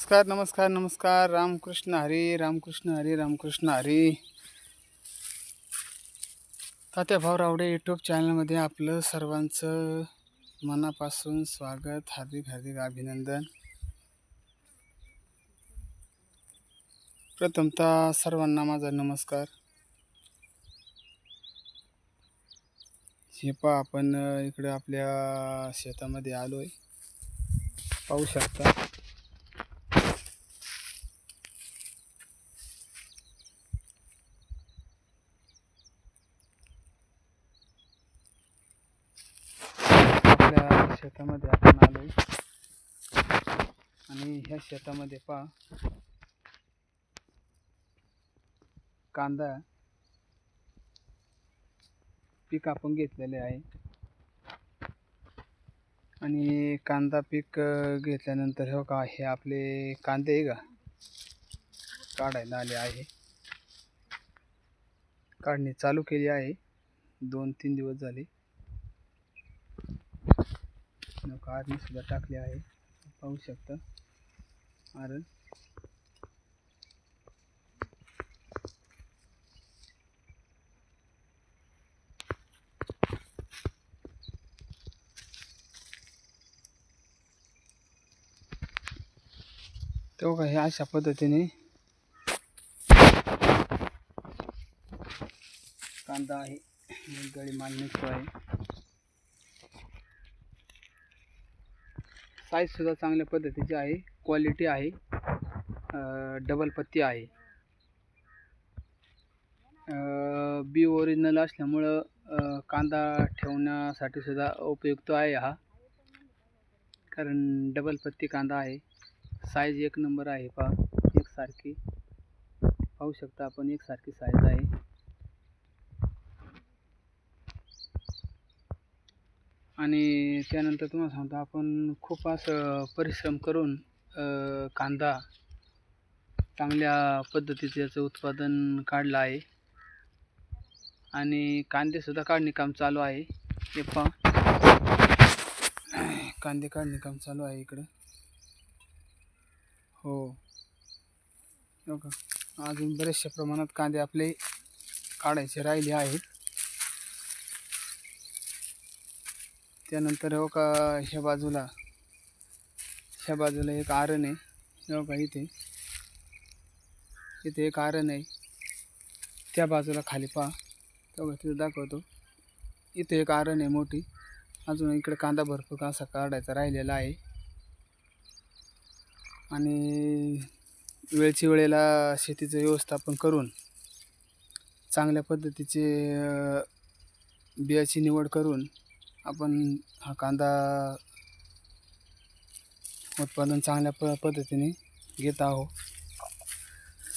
नमस्कार नमस्कार नमस्कार. रामकृष्ण हरी रामकृष्ण हरी रामकृष्ण हरी. तात्या भाऊ रावडे यूट्यूब चॅनलमध्ये आपलं सर्वांचं मनापासून स्वागत हार्दिक हार्दिक अभिनंदन. प्रथमतः सर्वांना माझा नमस्कार. हे पहा आपण इकडे आपल्या शेतामध्ये आलो आहे पाहू शकता आपल्या शेतामध्ये आपण आलो आणि ह्या शेतामध्ये पहा. कांदा पीक आपण घेतलेले आहे. आणि कांदा पीक घेतल्यानंतर हो का हे आपले कांदे आहे का? काढायला आले आहे. काढणी चालू केली आहे. दोन तीन दिवस झाले. आरणी सुद्धा टाकले आहे. पाहू शकता. आरण तो का हे अशा पद्धतीने कांदा आहे. एक आहे. साईजसुद्धा चांगल्या पद्धतीची आहे. क्वालिटी आहे. डबल पत्ती आहे. बी ओरिजिनल असल्यामुळं कांदा ठेवण्यासाठी सुद्धा उपयुक्त आहे हा. कारण डबल पत्ती कांदा आहे. साईज एक नंबर आहे पहा. एकसारखी. पाहू शकता आपण एकसारखी साईज आहे. आणि त्यानंतर तुम्हाला सांगतो आपण खूप असं परिश्रम करून कांदा चांगल्या पद्धतीचं याचं उत्पादन काढलं आहे. आणि कांदेसुद्धा काढणी काम चालू आहे. हे पहा. कांदे काढणी काम चालू आहे इकडं. हो. हो का अजून बरेचशा प्रमाणात कांदे आपले काढायचे राहिले आहेत. त्यानंतर हो का ह्या बाजूला ह्या बाजूला एक आरण आहे. हो का इथे. इथे एक आरण आहे. त्या बाजूला खाली पहा. तो तिथं दाखवतो. इथे एक आरण आहे मोठी. अजून इकडे कांदा भरपूर असा काढायचा राहिलेला आहे. आणि वेळची वेळेला शेतीचं व्यवस्थापन करून चांगल्या पद्धतीचे बियाची निवड करून आपण हा कांदा उत्पादन चांगल्या प पद्धतीने घेत आहोत.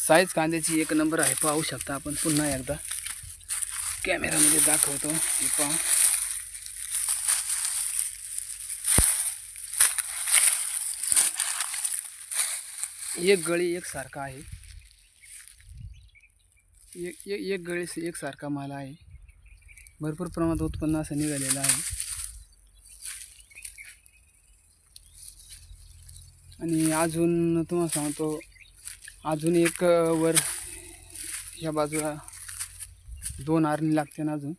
साईज कांद्याची एक नंबर आहे. पाहू शकता आपण पुन्हा एकदा. कॅमेरामध्ये दाखवतो. हे पाहू. एक गळी एकसारखा आहे. एक एक एक गळी एकसारखा माल आहे. भरपूर प्रमाणात उत्पन्न असं निघालेलं आहे. आणि अजून तुम्हाला सांगतो अजून एक वर ह्या बाजूला दोन आरणी लागते ना अजून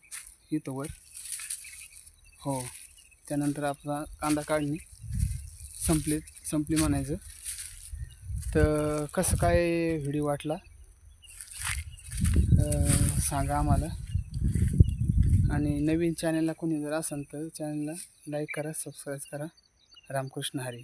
इथं वर. हो त्यानंतर आपला कांदा काढणी संपली संपली म्हणायचं. तर कसं काय व्हिडिओ वाटला? सांगा आम्हाला. आणि नवीन चॅनलला कोणी जर असेल तर चॅनलला लाईक करा सबस्क्राईब करा. रामकृष्ण हरी.